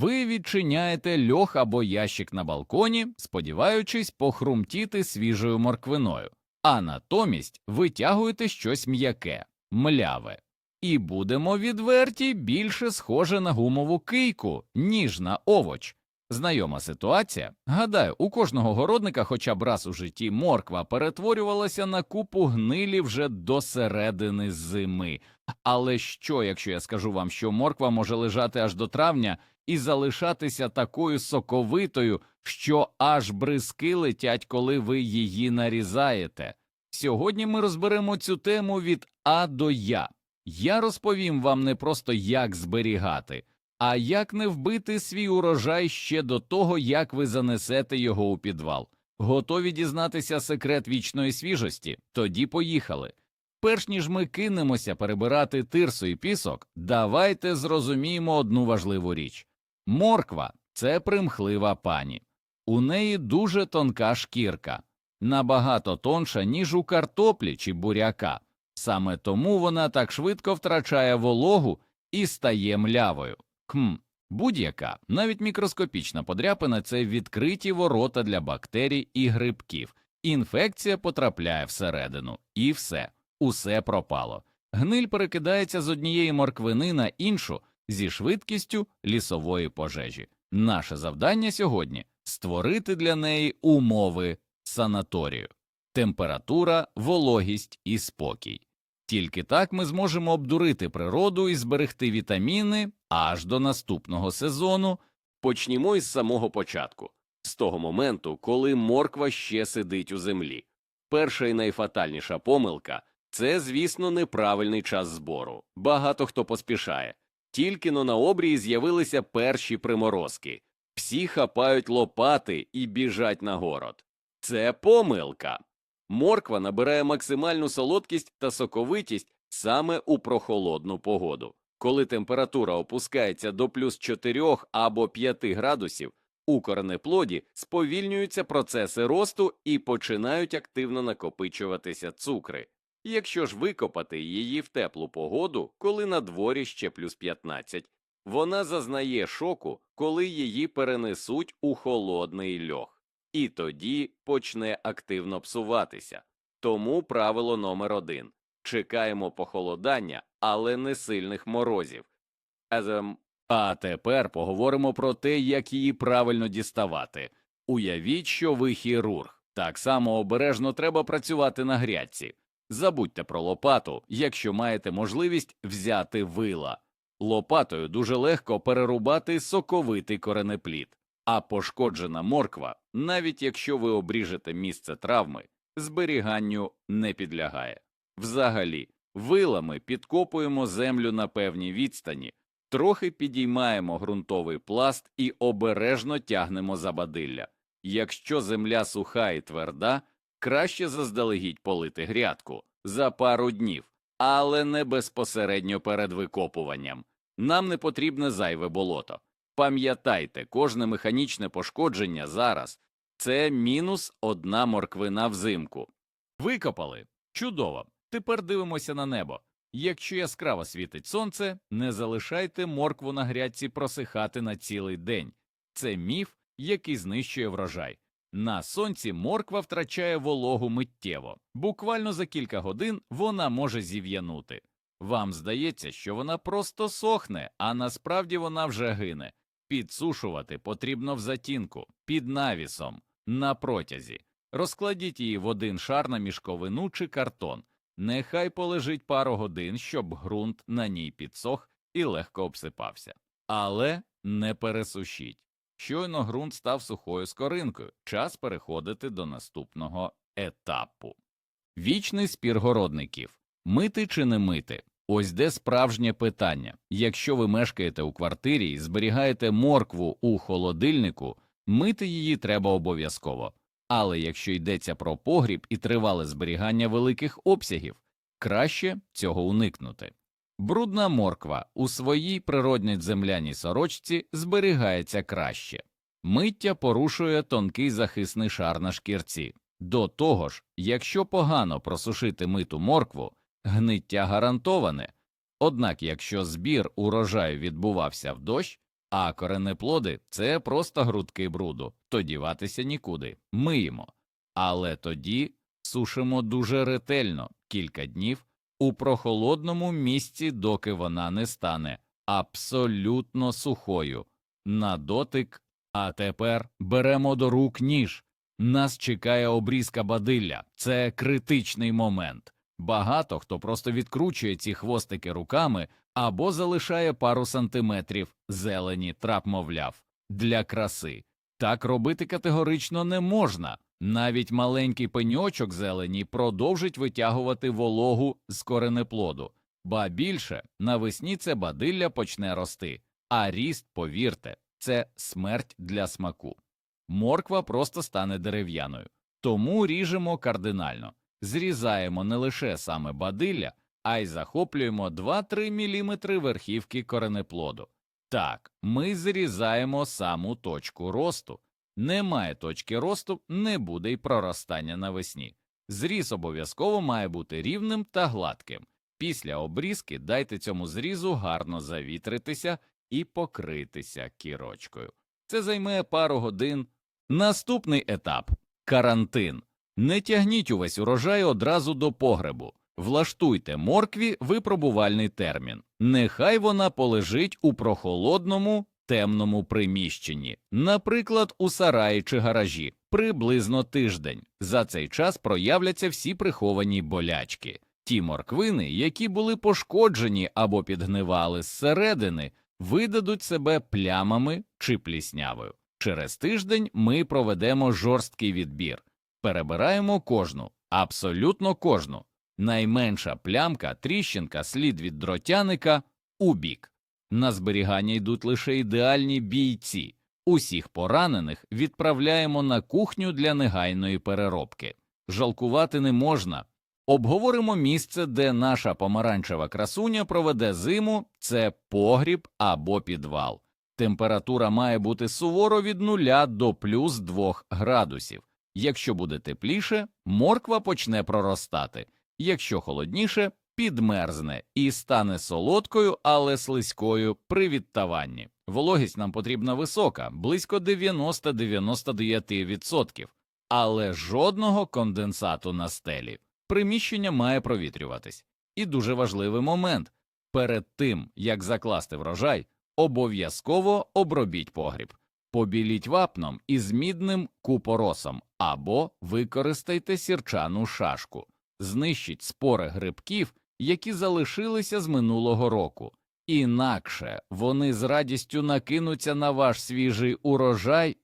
Ви відчиняєте льох або ящик на балконі, сподіваючись похрумтіти свіжою морквиною, а натомість витягуєте щось м'яке, мляве. І будемо відверті, більше схоже на гумову кийку, ніж на овоч. Знайома ситуація. Гадаю, у кожного городника, хоча б раз у житті, морква перетворювалася на купу гнилі вже до середини зими. Але що, якщо я скажу вам, що морква може лежати аж до травня і залишатися такою соковитою, що аж бризки летять, коли ви її нарізаєте? Сьогодні ми розберемо цю тему від А до Я. Я розповім вам не просто як зберігати, а як не вбити свій урожай ще до того, як ви занесете його у підвал. Готові дізнатися секрет вічної свіжості? Тоді поїхали. Перш ніж ми кинемося перебирати тирсу і пісок, давайте зрозуміємо одну важливу річ морква це примхлива пані. У неї дуже тонка шкірка, набагато тонша, ніж у картоплі чи буряка. Саме тому вона так швидко втрачає вологу і стає млявою. Хм, будь-яка, навіть мікроскопічна подряпина це відкриті ворота для бактерій і грибків. Інфекція потрапляє всередину, і все, усе пропало. Гниль перекидається з однієї морквини на іншу зі швидкістю лісової пожежі. Наше завдання сьогодні створити для неї умови санаторію, температура, вологість і спокій. Тільки так ми зможемо обдурити природу і зберегти вітаміни аж до наступного сезону. Почнімо із самого початку, з того моменту, коли морква ще сидить у землі. Перша і найфатальніша помилка це, звісно, неправильний час збору. Багато хто поспішає. Тільки но на обрії з'явилися перші приморозки. Всі хапають лопати і біжать на город. Це помилка. Морква набирає максимальну солодкість та соковитість саме у прохолодну погоду. Коли температура опускається до плюс 4 або 5 градусів, у коренеплоді сповільнюються процеси росту і починають активно накопичуватися цукри. Якщо ж викопати її в теплу погоду, коли на дворі ще плюс 15, вона зазнає шоку, коли її перенесуть у холодний льох і тоді почне активно псуватися. Тому правило номер один чекаємо похолодання, але не сильних морозів. Ем, А тепер поговоримо про те, як її правильно діставати. Уявіть, що ви хірург. Так само обережно треба працювати на грядці. Забудьте про лопату, якщо маєте можливість взяти вила. Лопатою дуже легко перерубати соковитий коренеплід, а пошкоджена морква, навіть якщо ви обріжете місце травми, зберіганню не підлягає. Взагалі, вилами підкопуємо землю на певній відстані, трохи підіймаємо ґрунтовий пласт і обережно тягнемо за бадилля. Якщо земля суха і тверда, краще заздалегідь полити грядку за пару днів, але не безпосередньо перед викопуванням. Нам не потрібне зайве болото. Пам'ятайте, кожне механічне пошкодження зараз це мінус одна морквина взимку. Викопали. Чудово. Тепер дивимося на небо. Якщо яскраво світить сонце, не залишайте моркву на грядці просихати на цілий день. Це міф, який знищує врожай. На сонці морква втрачає вологу миттєво. Буквально за кілька годин вона може зів'янути. Вам здається, що вона просто сохне, а насправді вона вже гине. Підсушувати потрібно в затінку, під навісом, на протязі. Розкладіть її в один шар на мішковину чи картон. Нехай полежить пару годин, щоб ґрунт на ній підсох і легко обсипався. Але не пересушіть. Щойно ґрунт став сухою скоринкою, час переходити до наступного етапу. Вічний спір городників мити чи не мити? Ось де справжнє питання. Якщо ви мешкаєте у квартирі і зберігаєте моркву у холодильнику, мити її треба обов'язково. Але якщо йдеться про погріб і тривале зберігання великих обсягів, краще цього уникнути. Брудна морква у своїй природній земляній сорочці зберігається краще. Миття порушує тонкий захисний шар на шкірці. До того ж, якщо погано просушити миту моркву, гниття гарантоване. Однак, якщо збір урожаю відбувався в дощ, А коренеплоди – це просто грудки бруду, то діватися нікуди, миємо. Але тоді сушимо дуже ретельно кілька днів у прохолодному місці, доки вона не стане абсолютно сухою. На дотик, а тепер беремо до рук ніж. Нас чекає обрізка бадилля. Це критичний момент. Багато хто просто відкручує ці хвостики руками або залишає пару сантиметрів зелені трап, мовляв, для краси. Так робити категорично не можна. Навіть маленький пеньочок зелені продовжить витягувати вологу з коренеплоду, ба більше навесні це бадилля почне рости, а ріст, повірте, це смерть для смаку. Морква просто стане дерев'яною, тому ріжемо кардинально, зрізаємо не лише саме бадилля, а й захоплюємо 2-3 мм верхівки коренеплоду. Так, ми зрізаємо саму точку росту. Немає точки росту, не буде й проростання навесні. Зріз обов'язково має бути рівним та гладким. Після обрізки дайте цьому зрізу гарно завітритися і покритися кірочкою. Це займе пару годин. Наступний етап карантин. Не тягніть увесь урожай одразу до погребу. Влаштуйте моркві випробувальний термін. Нехай вона полежить у прохолодному, темному приміщенні, наприклад, у сараї чи гаражі, приблизно тиждень. За цей час проявляться всі приховані болячки. Ті морквини, які були пошкоджені або підгнивали зсередини, видадуть себе плямами чи пліснявою. Через тиждень ми проведемо жорсткий відбір, перебираємо кожну, абсолютно кожну. Найменша плямка, тріщинка, слід від дротяника у бік. На зберігання йдуть лише ідеальні бійці. Усіх поранених відправляємо на кухню для негайної переробки. Жалкувати не можна. Обговоримо місце, де наша помаранчева красуня проведе зиму це погріб або підвал. Температура має бути суворо від 0 до плюс 2 градусів. Якщо буде тепліше, морква почне проростати. Якщо холодніше, підмерзне і стане солодкою, але слизькою при відтаванні. Вологість нам потрібна висока, близько 90-99%, але жодного конденсату на стелі. Приміщення має провітрюватись. І дуже важливий момент перед тим, як закласти врожай, обов'язково обробіть погріб, побіліть вапном із мідним купоросом або використайте сірчану шашку, знищіть спори грибків, які залишилися з минулого року. Інакше вони з радістю накинуться на ваш свіжий урожай.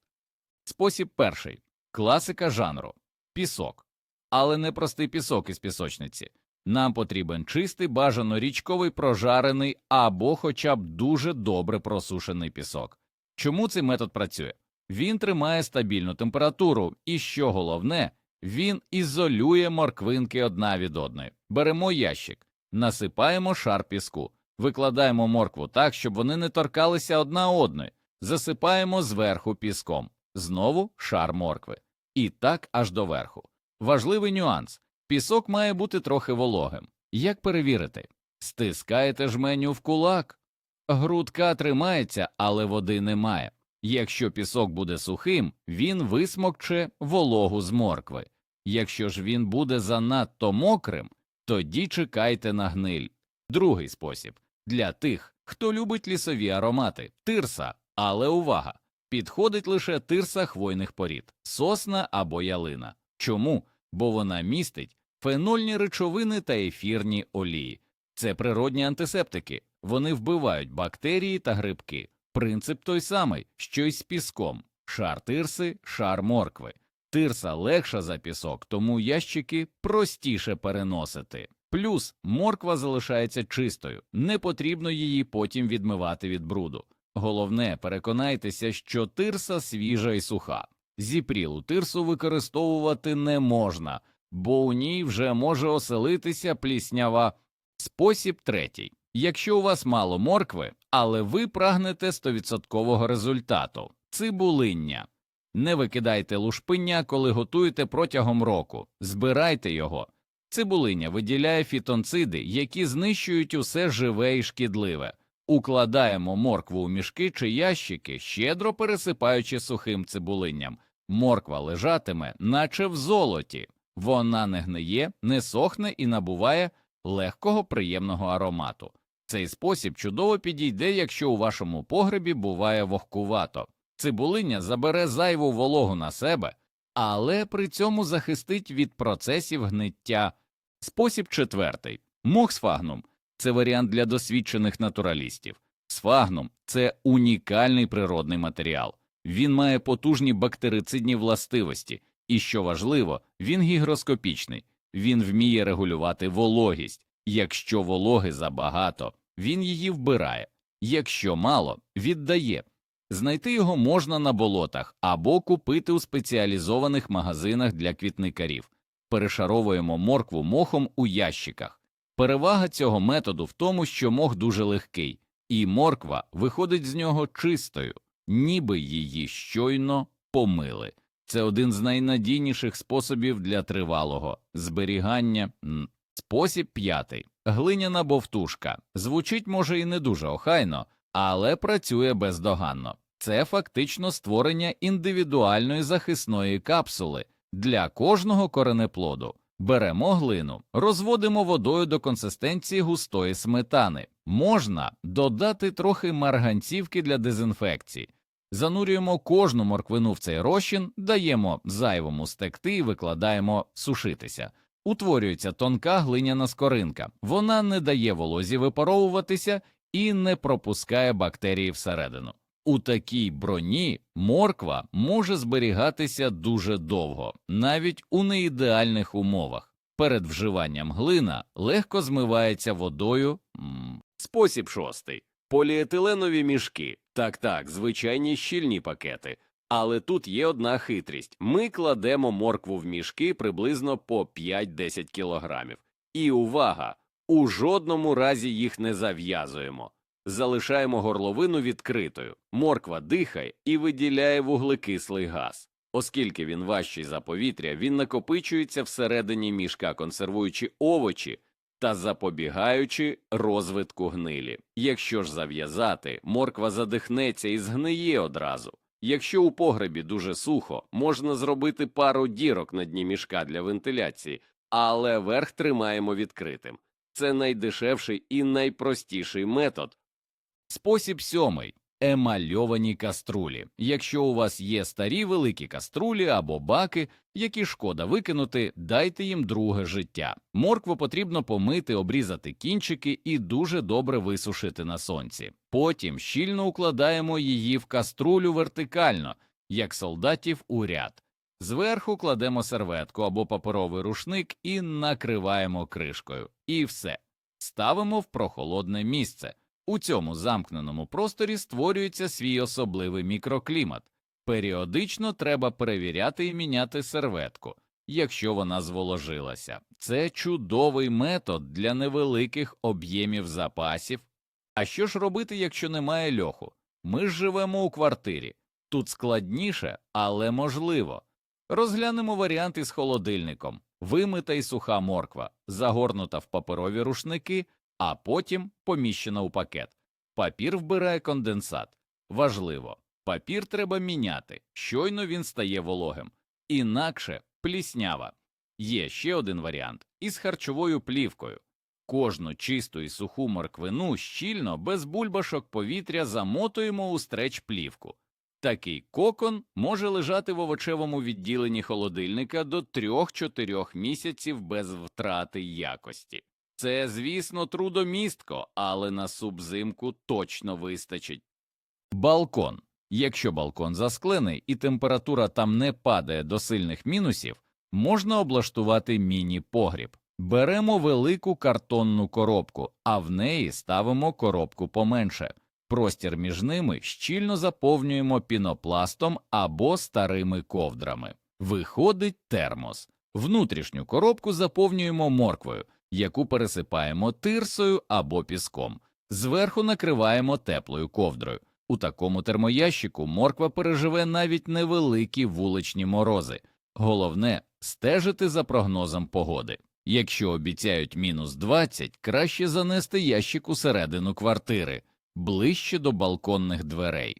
Спосіб перший класика жанру пісок, але не простий пісок із пісочниці. Нам потрібен чистий, бажано річковий прожарений або хоча б дуже добре просушений пісок. Чому цей метод працює? Він тримає стабільну температуру, і що головне, він ізолює морквинки одна від одної. Беремо ящик, насипаємо шар піску, викладаємо моркву так, щоб вони не торкалися одна одної, засипаємо зверху піском, знову шар моркви. І так аж до верху. Важливий нюанс пісок має бути трохи вологим. Як перевірити? Стискаєте жменю в кулак. Грудка тримається, але води немає. Якщо пісок буде сухим, він висмокче вологу з моркви. Якщо ж він буде занадто мокрим, тоді чекайте на гниль. Другий спосіб для тих, хто любить лісові аромати тирса, але увага! Підходить лише тирса хвойних порід, сосна або ялина. Чому? Бо вона містить фенольні речовини та ефірні олії. Це природні антисептики, вони вбивають бактерії та грибки. Принцип той самий, що й з піском шар тирси, шар моркви. Тирса легша за пісок, тому ящики простіше переносити. Плюс морква залишається чистою, не потрібно її потім відмивати від бруду. Головне, переконайтеся, що тирса свіжа і суха. Зіпрілу тирсу використовувати не можна, бо у ній вже може оселитися пліснява. Спосіб третій. Якщо у вас мало моркви, але ви прагнете 100% результату цибулиння. Не викидайте лушпиння, коли готуєте протягом року, збирайте його. Цибулиня виділяє фітонциди, які знищують усе живе і шкідливе. Укладаємо моркву у мішки чи ящики, щедро пересипаючи сухим цибулинням. Морква лежатиме, наче в золоті. Вона не гниє, не сохне і набуває легкого приємного аромату. Цей спосіб чудово підійде, якщо у вашому погребі буває вогкувато. Цибулиння забере зайву вологу на себе, але при цьому захистить від процесів гниття. Спосіб четвертий. Мох сфагнум – це варіант для досвідчених натуралістів. Сфагнум – це унікальний природний матеріал. Він має потужні бактерицидні властивості, і, що важливо, він гігроскопічний. Він вміє регулювати вологість. Якщо вологи забагато, він її вбирає, якщо мало, віддає. Знайти його можна на болотах або купити у спеціалізованих магазинах для квітникарів. Перешаровуємо моркву мохом у ящиках. Перевага цього методу в тому, що мох дуже легкий, і морква виходить з нього чистою, ніби її щойно помили. Це один з найнадійніших способів для тривалого зберігання. Спосіб п'ятий. Глиняна бовтушка. Звучить може і не дуже охайно, але працює бездоганно. Це фактично створення індивідуальної захисної капсули для кожного коренеплоду. Беремо глину, розводимо водою до консистенції густої сметани. Можна додати трохи марганцівки для дезінфекції. Занурюємо кожну морквину в цей розчин, даємо зайвому стекти і викладаємо сушитися. Утворюється тонка глиняна скоринка. Вона не дає волозі випаровуватися і не пропускає бактерії всередину. У такій броні морква може зберігатися дуже довго, навіть у неідеальних умовах. Перед вживанням глина легко змивається водою. Спосіб шостий. Поліетиленові мішки. Так, так, звичайні щільні пакети. Але тут є одна хитрість. Ми кладемо моркву в мішки приблизно по 5-10 кілограмів. І увага! У жодному разі їх не зав'язуємо. Залишаємо горловину відкритою. Морква дихає і виділяє вуглекислий газ. Оскільки він важчий за повітря, він накопичується всередині мішка, консервуючи овочі та запобігаючи розвитку гнилі. Якщо ж зав'язати, морква задихнеться і згниє одразу. Якщо у погребі дуже сухо, можна зробити пару дірок на дні мішка для вентиляції, але верх тримаємо відкритим. Це найдешевший і найпростіший метод. Спосіб сьомий емальовані каструлі. Якщо у вас є старі великі каструлі або баки, які шкода викинути, дайте їм друге життя. Моркву потрібно помити, обрізати кінчики і дуже добре висушити на сонці. Потім щільно укладаємо її в каструлю вертикально, як солдатів у ряд. Зверху кладемо серветку або паперовий рушник і накриваємо кришкою. І все. Ставимо в прохолодне місце. У цьому замкненому просторі створюється свій особливий мікроклімат. Періодично треба перевіряти і міняти серветку, якщо вона зволожилася. Це чудовий метод для невеликих об'ємів запасів. А що ж робити, якщо немає льоху? Ми ж живемо у квартирі. Тут складніше, але можливо. Розглянемо варіант із холодильником. Вимита і суха морква, загорнута в паперові рушники, а потім поміщена у пакет. Папір вбирає конденсат. Важливо, папір треба міняти, щойно він стає вологим. Інакше пліснява. Є ще один варіант із харчовою плівкою. Кожну чисту і суху морквину щільно, без бульбашок повітря замотуємо у стреч плівку. Такий кокон може лежати в овочевому відділенні холодильника до 3-4 місяців без втрати якості. Це, звісно, трудомістко, але на субзимку точно вистачить. Балкон. Якщо балкон засклений і температура там не падає до сильних мінусів, можна облаштувати міні-погріб. Беремо велику картонну коробку, а в неї ставимо коробку поменше. Простір між ними щільно заповнюємо пінопластом або старими ковдрами. Виходить термос. Внутрішню коробку заповнюємо морквою, яку пересипаємо тирсою або піском. Зверху накриваємо теплою ковдрою. У такому термоящику морква переживе навіть невеликі вуличні морози. Головне стежити за прогнозом погоди. Якщо обіцяють мінус 20, краще занести ящик у середину квартири. ближче до балконних дверей.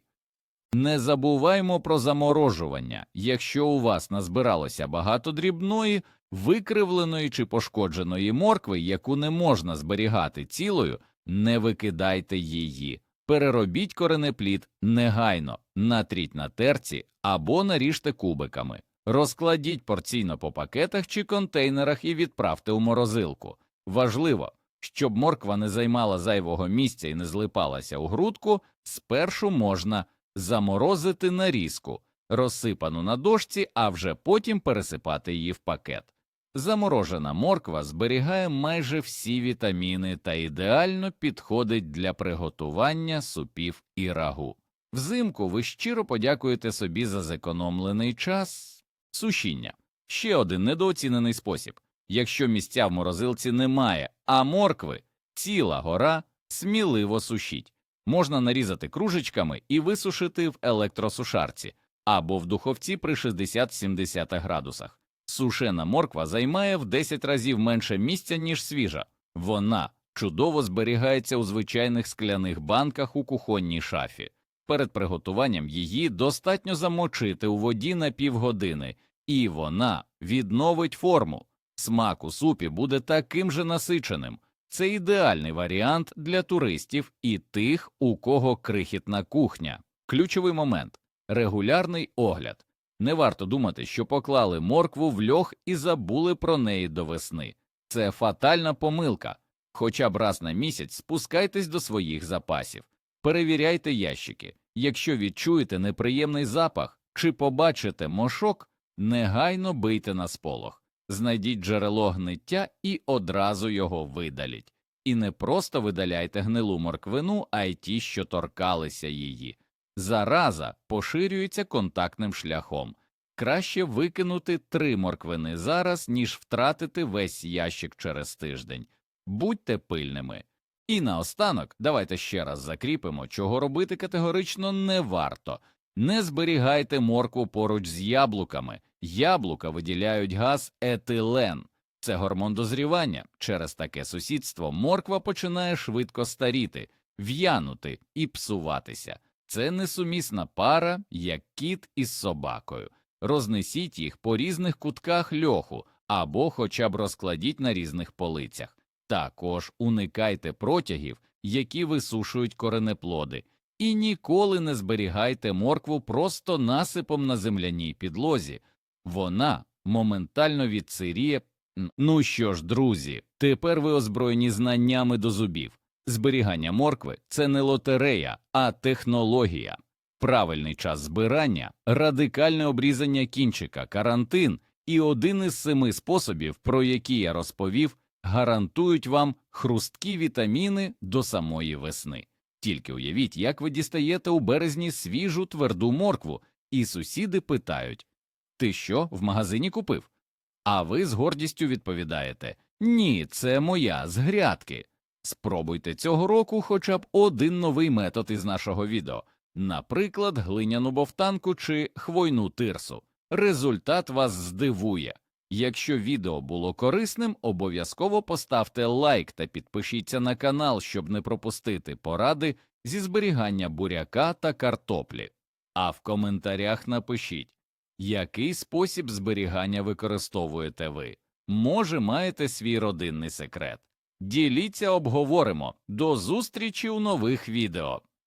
Не забуваймо про заморожування. Якщо у вас назбиралося багато дрібної, викривленої чи пошкодженої моркви, яку не можна зберігати цілою, не викидайте її. Переробіть коренеплід негайно, натріть на терці або наріжте кубиками. Розкладіть порційно по пакетах чи контейнерах і відправте у морозилку. Важливо, щоб морква не займала зайвого місця і не злипалася у грудку, спершу можна заморозити нарізку, розсипану на дошці, а вже потім пересипати її в пакет. Заморожена морква зберігає майже всі вітаміни та ідеально підходить для приготування супів і рагу. Взимку ви щиро подякуєте собі за зекономлений час. Сушіння ще один недооцінений спосіб. Якщо місця в морозилці немає, а моркви ціла гора, сміливо сушіть. Можна нарізати кружечками і висушити в електросушарці або в духовці при 60-70 градусах. Сушена морква займає в 10 разів менше місця, ніж свіжа. Вона чудово зберігається у звичайних скляних банках у кухонній шафі. Перед приготуванням її достатньо замочити у воді на півгодини, і вона відновить форму. Смак у супі буде таким же насиченим. Це ідеальний варіант для туристів і тих, у кого крихітна кухня. Ключовий момент регулярний огляд. Не варто думати, що поклали моркву в льох і забули про неї до весни. Це фатальна помилка. Хоча б раз на місяць спускайтесь до своїх запасів, перевіряйте ящики. Якщо відчуєте неприємний запах чи побачите мошок, негайно бийте на сполох, знайдіть джерело гниття і одразу його видаліть. І не просто видаляйте гнилу морквину, а й ті, що торкалися її. Зараза поширюється контактним шляхом. Краще викинути три морквини зараз, ніж втратити весь ящик через тиждень. Будьте пильними. І наостанок, давайте ще раз закріпимо, чого робити категорично не варто. Не зберігайте моркву поруч з яблуками. Яблука виділяють газ етилен. Це гормон дозрівання. Через таке сусідство морква починає швидко старіти, в'янути і псуватися. Це несумісна пара, як кіт із собакою. Рознесіть їх по різних кутках льоху або хоча б розкладіть на різних полицях. Також уникайте протягів, які висушують коренеплоди, і ніколи не зберігайте моркву просто насипом на земляній підлозі. Вона моментально відсиріє. Ну що ж, друзі, тепер ви озброєні знаннями до зубів. Зберігання моркви це не лотерея, а технологія. Правильний час збирання, радикальне обрізання кінчика, карантин і один із семи способів, про які я розповів, гарантують вам хрусткі вітаміни до самої весни. Тільки уявіть, як ви дістаєте у березні свіжу тверду моркву, і сусіди питають Ти що, в магазині купив? А ви з гордістю відповідаєте Ні, це моя з грядки. Спробуйте цього року хоча б один новий метод із нашого відео, наприклад, глиняну бовтанку чи хвойну тирсу. Результат вас здивує. Якщо відео було корисним, обов'язково поставте лайк та підпишіться на канал, щоб не пропустити поради зі зберігання буряка та картоплі. А в коментарях напишіть, який спосіб зберігання використовуєте ви. Може, маєте свій родинний секрет. Діліться, обговоримо. До зустрічі у нових відео.